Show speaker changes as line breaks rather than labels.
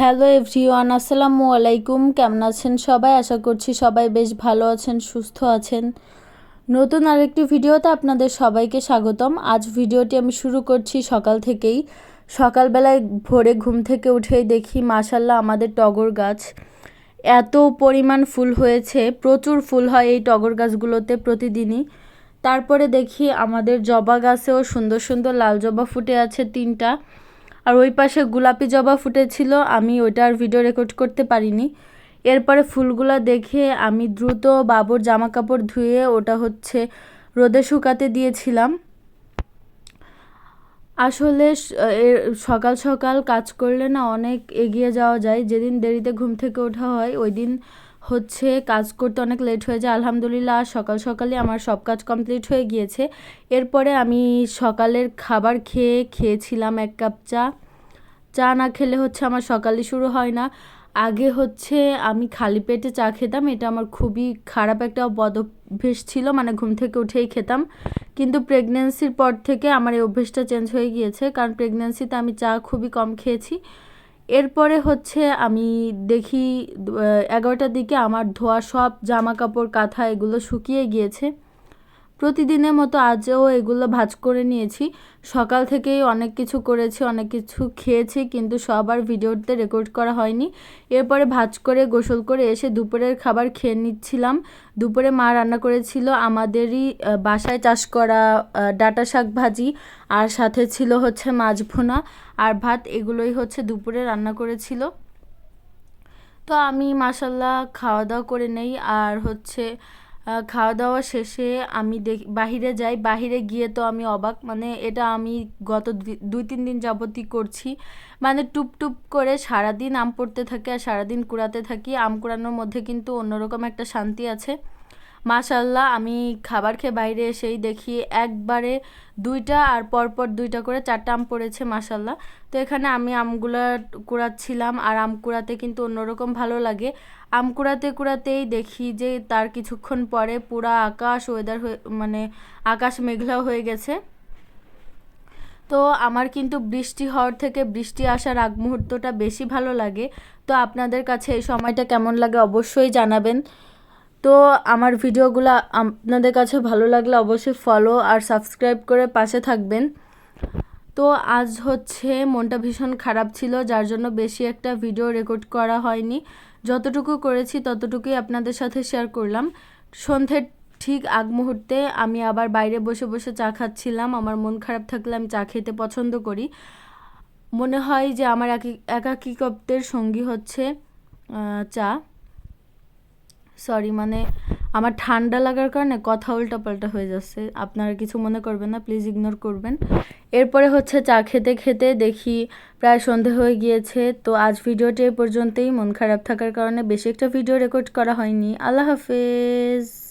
Hello everyone, আসসালামু আলাইকুম। কেমন আছেন সবাই? আশা করছি সবাই বেশ ভালো আছেন, সুস্থ আছেন। নতুন আরেকটি ভিডিওতে আপনাদের সবাইকে স্বাগতম। আজ ভিডিওটি আমি শুরু করছি সকাল থেকেই। সকালবেলায় ভোরে ঘুম থেকে উঠেই দেখি মাশাল্লাহ আমাদের টগর গাছ এত পরিমাণ ফুল হয়েছে, প্রচুর ফুল হয় এই টগর গাছগুলোতে প্রতিদিনই। তারপরে দেখি আমাদের জবা গাছেও সুন্দর সুন্দর লাল জবা ফুটে আছে তিনটা। আর ওই পাশে গোলাপি জবা ফুটেছিল, আমি ওইটার ভিডিও রেকর্ড করতে পারিনি। এরপরে ফুলগুলো দেখে আমি দ্রুত বাবুর জামা কাপড় ধুয়ে ওটা হচ্ছে রোদে শুকাতে দিয়েছিলাম। আসলে সকাল সকাল কাজ করলে না অনেক এগিয়ে যাওয়া যায়। যেদিন দেরিতে ঘুম থেকে ওঠা হয় ওই দিন হচ্ছে কাজ করতে অনেক লেট হয়ে যায়। আলহামদুলিল্লাহ, সকাল সকালে আমার সব কাজ কমপ্লিট হয়ে গিয়েছে। এরপরে আমি সকালের খাবার খেয়ে খেয়েছিলাম এক কাপ চা। চা না খেলে হচ্ছে আমার সকালে শুরু হয় না। আগে হচ্ছে আমি খালি পেটে চা খেতাম, এটা আমার খুবই খারাপ একটা বদ অভ্যেস ছিল মানে ঘুম থেকে উঠেই খেতাম। কিন্তু প্রেগনেন্সির পর থেকে আমার এই অভ্যেসটা চেঞ্জ হয়ে গিয়েছে, কারণ প্রেগনেন্সিতে আমি চা খুবই কম খেয়েছি। এরপরে হচ্ছে আমি দেখি এগারোটার দিকে আমার ধোয়া সব জামা কাপড় কাঁথা এগুলো শুকিয়ে গিয়েছে। প্রতিদিনের মতো আজও এগুলো ভাজ করে নিয়েছি। সকাল থেকেই অনেক কিছু করেছি, অনেক কিছু খেয়েছি, কিন্তু সবার ভিডিওতে রেকর্ড করা হয়নি। এরপরে ভাজ করে, গোসল করে এসে দুপুরের খাবার খেয়ে নিচ্ছিলাম। দুপুরে মা রান্না করেছিল আমাদেরই বাসায় চাষ করা ডাটা শাক ভাজি, আর সাথে ছিল হচ্ছে মাছ ভুনা। আর ভাত এগুলোই হচ্ছে দুপুরে রান্না করেছিল। তো আমি মাসাল্লাহ খাওয়া দাওয়া করে নেই। আর হচ্ছে খাওয়া দাওয়া শেষে আমি দেখি, বাহিরে যাই। বাহিরে গিয়ে তো আমি অবাক। মানে এটা আমি গত দুই তিন দিন যাবতই করছি। মানে টুপ টুপ করে সারাদিন আম পড়তে থাকে আর সারাদিন কুড়াতে থাকি। আম কুড়ানোর মধ্যে কিন্তু অন্যরকম একটা শান্তি আছে। মাশাল্লাহ আমি খাবার খেয়ে বাইরে এসেই দেখি একবারে দুইটা আর পরপর দুইটা করে চারটা আম পড়েছে মাশাল্লাহ তো এখানে আমি আমগুলা কুড়াচ্ছিলাম আর আম কুড়াতে কিন্তু অন্যরকম ভালো লাগে। আম কুড়াতে কুড়াতেই দেখি যে তার কিছুক্ষণ পরে পুরা আকাশ ওয়েদার হয়ে মানে আকাশ মেঘলা হয়ে গেছে। তো আমার কিন্তু বৃষ্টি হওয়ার থেকে বৃষ্টি আসার আগ মুহূর্তটা বেশি ভালো লাগে। তো আপনাদের কাছে এই সময়টা কেমন লাগে অবশ্যই জানাবেন। তো আমার ভিডিওগুলো আপনাদের কাছে ভালো লাগলে অবশ্যই ফলো আর সাবস্ক্রাইব করে পাশে থাকবেন। তো আজ হচ্ছে মনটা ভীষণ খারাপ ছিল, যার জন্য বেশি একটা ভিডিও রেকর্ড করা হয়নি। যতটুকু করেছি ততটুকুই আপনাদের সাথে শেয়ার করলাম। সন্ধ্যের ঠিক আগ মুহূর্তে আমি আবার বাইরে বসে বসে চা খাচ্ছিলাম। আমার মন খারাপ থাকলে আমি চা খেতে পছন্দ করি। মনে হয় যে আমার একাকিকত্বের সঙ্গী হচ্ছে চা। সরি মানে আমার ঠান্ডা লাগার কারণে কথা উল্টাপাল্টা হয়ে যাচ্ছে। আপনারা কিছু মনে করবেন না প্লিজ ইগনোর করবেন। এরপরে হচ্ছে চা খেতে খেতে দেখি প্রায় সন্ধে হয়ে গিয়েছে, তো আজ ভিডিওটি এ পর্যন্তই। মন খারাপ থাকার কারণে বেশি একটা ভিডিও রেকর্ড করা হয়নি। আল্লাহ হাফেজ।